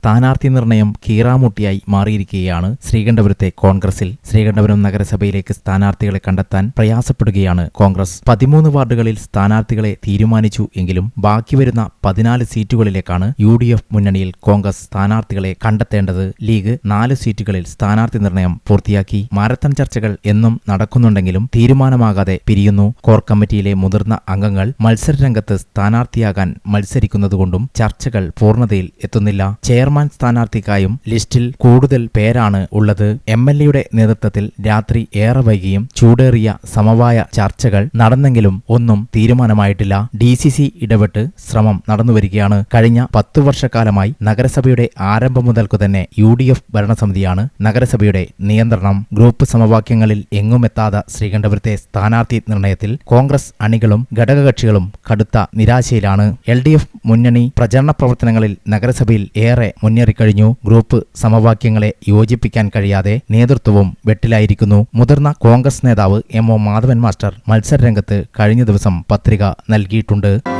സ്ഥാനാർത്ഥി നിർണയം കീറാമുട്ടിയായി മാറിയിരിക്കുകയാണ് ശ്രീകണ്ഠപുരത്തെ കോൺഗ്രസിൽ. ശ്രീകണ്ഠപുരം നഗരസഭയിലേക്ക് സ്ഥാനാർത്ഥികളെ കണ്ടെത്താൻ പ്രയാസപ്പെടുകയാണ് കോൺഗ്രസ്. പതിമൂന്ന് വാർഡുകളിൽ സ്ഥാനാർത്ഥികളെ തീരുമാനിച്ചു എങ്കിലും ബാക്കി വരുന്ന പതിനാല് സീറ്റുകളിലേക്കാണ് യു ഡി എഫ് മുന്നണിയിൽ കോൺഗ്രസ് സ്ഥാനാർത്ഥികളെ കണ്ടെത്തേണ്ടത്. ലീഗ് നാല് സീറ്റുകളിൽ സ്ഥാനാർത്ഥി നിർണയം പൂർത്തിയാക്കി. മാരത്തൺ ചർച്ചകൾ എന്നും നടക്കുന്നുണ്ടെങ്കിലും തീരുമാനമാകാതെ പിരിയുന്നു. കോർ കമ്മിറ്റിയിലെ മുതിർന്ന അംഗങ്ങൾ മത്സരരംഗത്ത് സ്ഥാനാർത്ഥിയാകാൻ മത്സരിക്കുന്നതുകൊണ്ടും ചർച്ചകൾ പൂർണതയിൽ എത്തുന്നില്ല. ചെയർമാൻ സ്ഥാനാർത്ഥിക്കായും ലിസ്റ്റിൽ കൂടുതൽ പേരാണ് ഉള്ളത്. എം എൽ എയുടെ നേതൃത്വത്തിൽ രാത്രി ഏറെ വൈകിയും ചൂടേറിയ സമവായ ചർച്ചകൾ നടന്നെങ്കിലും ഒന്നും തീരുമാനമായിട്ടില്ല. ഡി സി സി ഇടപെട്ട് ശ്രമം നടന്നുവരികയാണ്. കഴിഞ്ഞ പത്തു വർഷക്കാലമായി നഗരസഭയുടെ ആരംഭം മുതൽക്കു തന്നെ യു ഡി എഫ് ഭരണസമിതിയാണ് നഗരസഭയുടെ നിയന്ത്രണം. ഗ്രൂപ്പ് സമവാക്യങ്ങളിൽ എങ്ങുമെത്താത്ത ശ്രീകണ്ഠപുരത്തെ സ്ഥാനാർത്ഥി നിർണയത്തിൽ കോൺഗ്രസ് അണികളും ഘടകകക്ഷികളും കടുത്ത നിരാശയിലാണ്. എൽ ഡി എഫ് മുന്നണി പ്രചരണ പ്രവർത്തനങ്ങളിൽ നഗരസഭയിൽ ഏറെ മുന്നേറിക്കഴിഞ്ഞു. ഗ്രൂപ്പ് സമവാക്യങ്ങളെ യോജിപ്പിക്കാൻ കഴിയാതെ നേതൃത്വവും വെട്ടിലായിരിക്കുന്നു. മുതിർന്ന കോൺഗ്രസ് നേതാവ് എം ഒ മാധവൻ മാസ്റ്റർ മത്സരരംഗത്ത് കഴിഞ്ഞ ദിവസം പത്രിക നൽകിയിട്ടുണ്ട്.